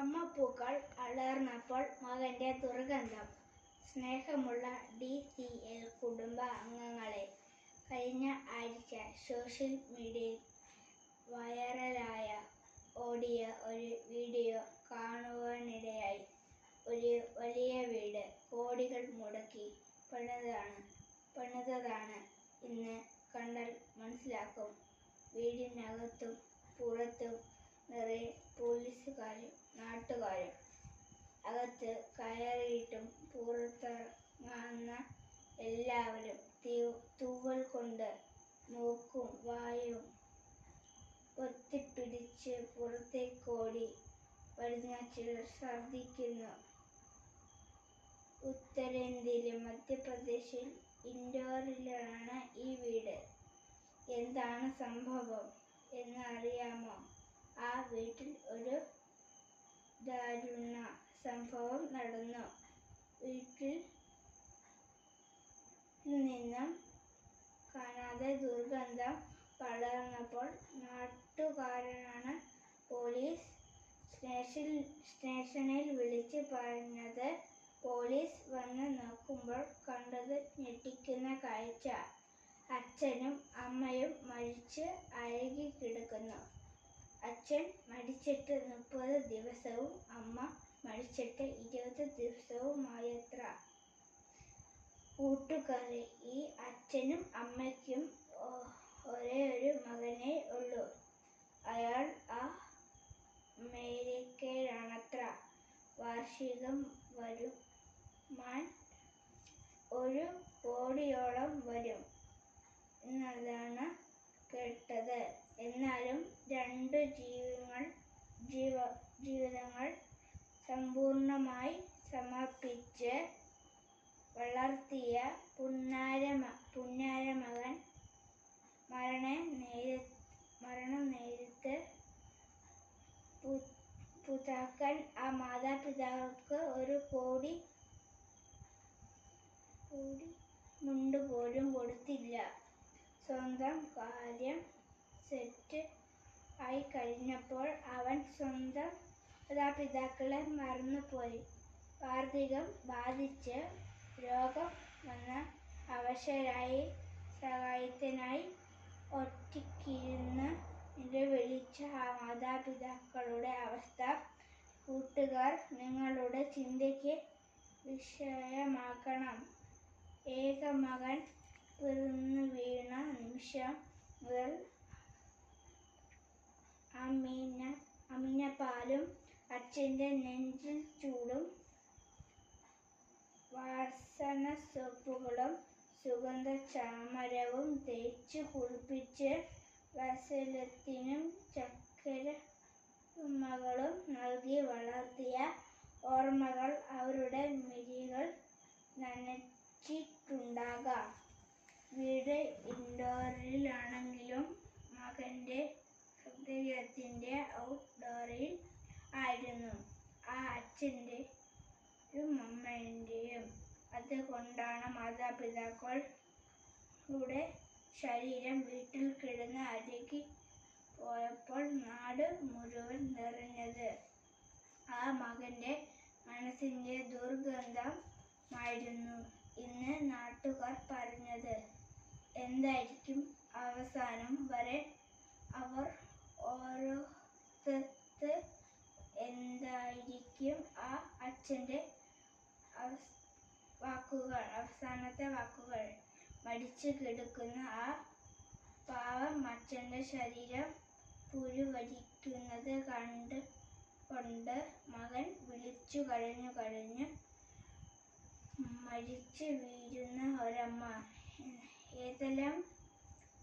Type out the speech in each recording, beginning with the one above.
അമ്മപ്പൂക്കൾ അളർന്നപ്പോൾ മകന്റെ ദുർഗന്ധം. സ്നേഹമുള്ള ഡി സി എൽ കുടുംബ അംഗങ്ങളെ കഴിഞ്ഞ ആഴ്ച സോഷ്യൽ മീഡിയയിൽ വൈറലായ ഓടിയ ഒരു വീഡിയോ കാണുവാനിടയായി. ഒരു വലിയ വീട് കോടികൾ മുടക്കി പണിതാണ് പണിതതാണ് ഇന്ന് കണ്ടാൽ മനസ്സിലാക്കും. വീടിനകത്തും പുറത്തും നിറയെ പോലീസുകാരും നാട്ടുകാരും അകത്ത് കയറിയിട്ടും പുറത്തിറങ്ങുന്ന എല്ലാവരും തൂവൽ കൊണ്ട് മൂക്കും വായും ഒത്തിപ്പിടിച്ച് പുറത്തേക്കോടി വരുന്ന ചിലർ ഛർദ്ദിക്കുന്നു. ഉത്തരേന്ത്യയിലെ മധ്യപ്രദേശിൽ ഇൻഡോറിലാണ് ഈ വീട്. എന്താണ് സംഭവം എന്ന് അറിയാമോ ആ വീട്ടിൽ ഒരു ദാരുണ സംഭവം നടന്നു. വീട്ടിൽ നിന്നും കാണാതെ ദുർഗന്ധം പടർന്നപ്പോൾ നാട്ടുകാരനാണ് പോലീസ്. സ്റ്റേഷൻ സ്റ്റേഷനിൽ വിളിച്ച് പറഞ്ഞത് പോലീസ് വന്ന് നോക്കുമ്പോൾ കണ്ടത് ഞെട്ടിക്കുന്ന കാഴ്ച. അച്ഛനും അമ്മയും മരിച്ച് അഴുകി കിടക്കുന്നു അച്ഛൻ മരിച്ചിട്ട് മുപ്പത് ദിവസവും അമ്മ മരിച്ചിട്ട് ഇരുപത് ദിവസവുമായത്ര. കൂട്ടുകാരെ ഈ അച്ഛനും അമ്മയ്ക്കും ഒരേ ഒരു മകനേ ഉള്ളൂ. അയാൾ ആ അമേരിക്കയിലാണത്ര വാർഷികം വരുമാൻ ഒരു കോടിയോളം വരും എന്നതാണ് കേട്ടത്. എന്നാലും ജീവിതങ്ങൾ സമ്പൂർണമായി സമർപ്പിച്ച് വളർത്തിയ പുന്നാര മ- പുന്നാര മകൻ മരണ നേര മരണം നേരിട്ട് പു- പുതാക്കൻ ആ മാതാപിതാക്കൾക്ക് ഒരു കോടി കോടി മുണ്ട് പോലും കൊടുത്തില്ല. സ്വന്തം കാര്യം സെറ്റ് ആയി കഴിഞ്ഞപ്പോൾ അവൻ സ്വന്തം മാതാപിതാക്കളെ മറന്നുപോയി. വാർദ്ധക്യം ബാധിച്ച് രോഗം വന്ന അവശരായി സഹായത്തിനായി ഒറ്റയ്ക്കിരുന്ന് നിലവിളിച്ച ആ മാതാപിതാക്കളുടെ അവസ്ഥ കൂട്ടുകാർ നിങ്ങളുടെ ചിന്തയ്ക്ക് വിഷയമാക്കണം ഏക മകൻ പിറന്നു വീണ നിമിഷം മുതൽ അമീന അമിനപ്പാലും അച്ഛന്റെ നെഞ്ചിൽ ചൂടും വാസന സോപ്പുകളും സുഗന്ധ ചാമരവും തേച്ച് കുളിപ്പിച്ച് വസലത്തിനും ചക്കര ഉമ്മകളും നൽകി വളർത്തിയ ഓർമ്മകൾ അവരുടെ മിഴികൾ നനച്ചിട്ടുണ്ടാകാം. വീട് ഇൻഡോറിലാണെങ്കിലും മകന്റെ ഹൃദയത്തിന്റെ ഔട്ട്ഡോറിൽ ആയിരുന്നു. ആ അച്ഛന്റെയും അമ്മേന്റെയും അതുകൊണ്ടാണ് മാതാപിതാക്കളുടെ ശരീരം വീട്ടിൽ കിടന്ന് അരുകി പോയപ്പോൾ നാട് മുഴുവൻ നിറഞ്ഞത്. ആ മകന്റെ മനസ്സിന്റെ ദുർഗന്ധമായിരുന്നു ഇന്ന് നാട്ടുകാർ പറഞ്ഞത്. എന്തായിരിക്കും അവസാനം വരെ അവർ ഓരോരുത്തർ എന്തായിരിക്കും ആ അച്ഛന്റെ വാക്കുകൾ അവസാനത്തെ വാക്കുകൾ? മടിച്ചു കിടക്കുന്ന ആ പാവം അച്ഛന്റെ ശരീരം പുഴുവരിക്കുന്നത് കണ്ട് കൊണ്ട് മകൻ വിളിച്ചു കരഞ്ഞു കരഞ്ഞു മരിച്ചു വീഴുന്ന ഒരമ്മ. ഏതെല്ലാം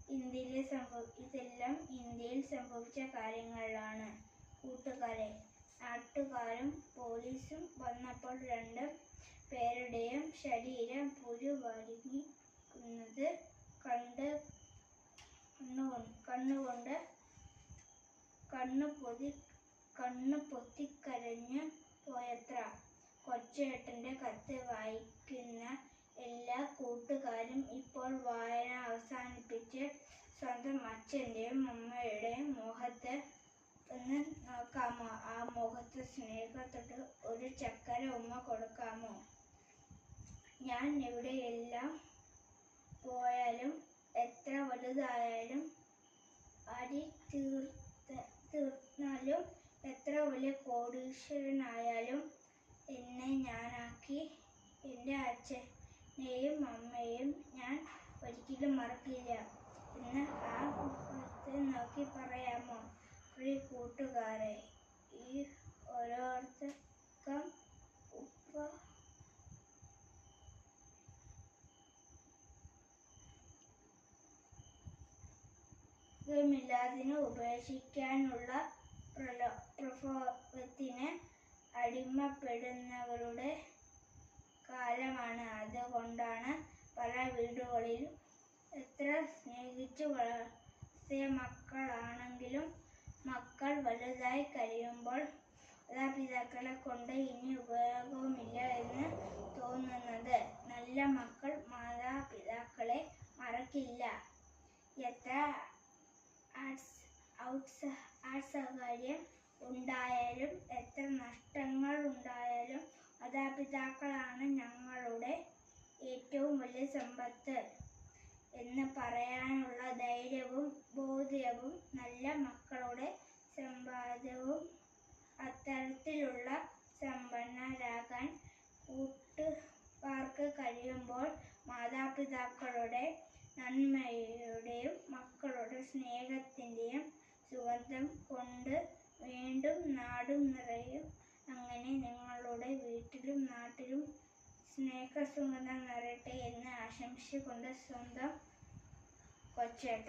ഇന്ത്യയിലെ സംഭവ ഇതെല്ലാം ഇന്ത്യയിൽ സംഭവിച്ച കാര്യങ്ങളാണ് കൂട്ടുകാരെ? നാട്ടുകാരും പോലീസും വന്നപ്പോൾ രണ്ട് പേരുടെയും ശരീരം പുഴുവരിക്കുന്നത് കണ്ട് കണ്ണുകൊണ്ട് കണ്ണുകൊണ്ട് കണ്ണു പൊതി കണ്ണു പൊത്തിക്കരഞ്ഞ് പോയത്ര. കൊച്ചേട്ടന്റെ കത്ത് വായിക്കുന്ന എല്ലാ കൂട്ടുകാരും ഇപ്പോൾ വായന അവസാനിപ്പിച്ച് സ്വന്തം അച്ഛന്റെയും അമ്മയുടെയും മുഖത്ത് ഒന്ന് നോക്കാമോ ആ മുഖത്ത് സ്നേഹത്തോട്ട് ഒരു ചക്കര ഉമ്മ കൊടുക്കാമോ? ഞാൻ എവിടെയെല്ലാം പോയാലും എത്ര വലുതായാലും അടി തീർത്ത തീർന്നാലും എത്ര വലിയ കോടീശ്വരനായാലും എന്നെ ഞാനാക്കി എന്റെ അച്ഛനെയും അമ്മയെയും ഞാൻ ഒരിക്കലും മറക്കില്ല. എന്ന് ആ മുഖത്തെ നോക്കി പറയാമോ? പ്രിയ കൂട്ടുകാരെ ഈ ഓരോരുത്തർക്കും ഉപ്പ മില്ലാതിന് ഉപേക്ഷിക്കാനുള്ള പ്രലോ- അടിമപ്പെടുന്നവരുടെ കാലമാണ്. അതുകൊണ്ടാണ് പല വീടുകളിലും എത്ര സ്നേഹിച്ചു വളർത്തിയ മക്കളാണെങ്കിലും മക്കൾ വലുതായി കഴിയുമ്പോൾ മാതാപിതാക്കളെ കൊണ്ട് ഇനി ഉപയോഗവുമില്ല എന്ന് തോന്നുന്നത്. നല്ല മക്കൾ മാതാപിതാക്കളെ മറക്കില്ല. എത്ര അസൗകര്യം ഉണ്ടായാലും എത്ര നഷ്ടങ്ങൾ ഉണ്ടായാലും മാതാപിതാക്കളാണ് ഞങ്ങളുടെ ഏറ്റവും വലിയ സമ്പത്ത്. എന്ന് പറയാനുള്ള ധൈര്യവും ബോധ്യവും നല്ല മക്കളുടെ സമ്പാദ്യവും അത്തരത്തിലുള്ള സമ്പന്നരാകാൻ കൂട്ടുകാർക്ക് കഴിയുമ്പോൾ മാതാപിതാക്കളുടെ നന്മയുടെയും മക്കളുടെ സ്നേഹത്തിന്റെയും സുഗന്ധം കൊണ്ട് വീണ്ടും നാടും നിറയും. സ്നേഹസുഗന്ധം നിറയട്ടെ എന്ന് ആശംസിച്ചുകൊണ്ട് സ്വന്തം കൊച്ചേട്ടൻ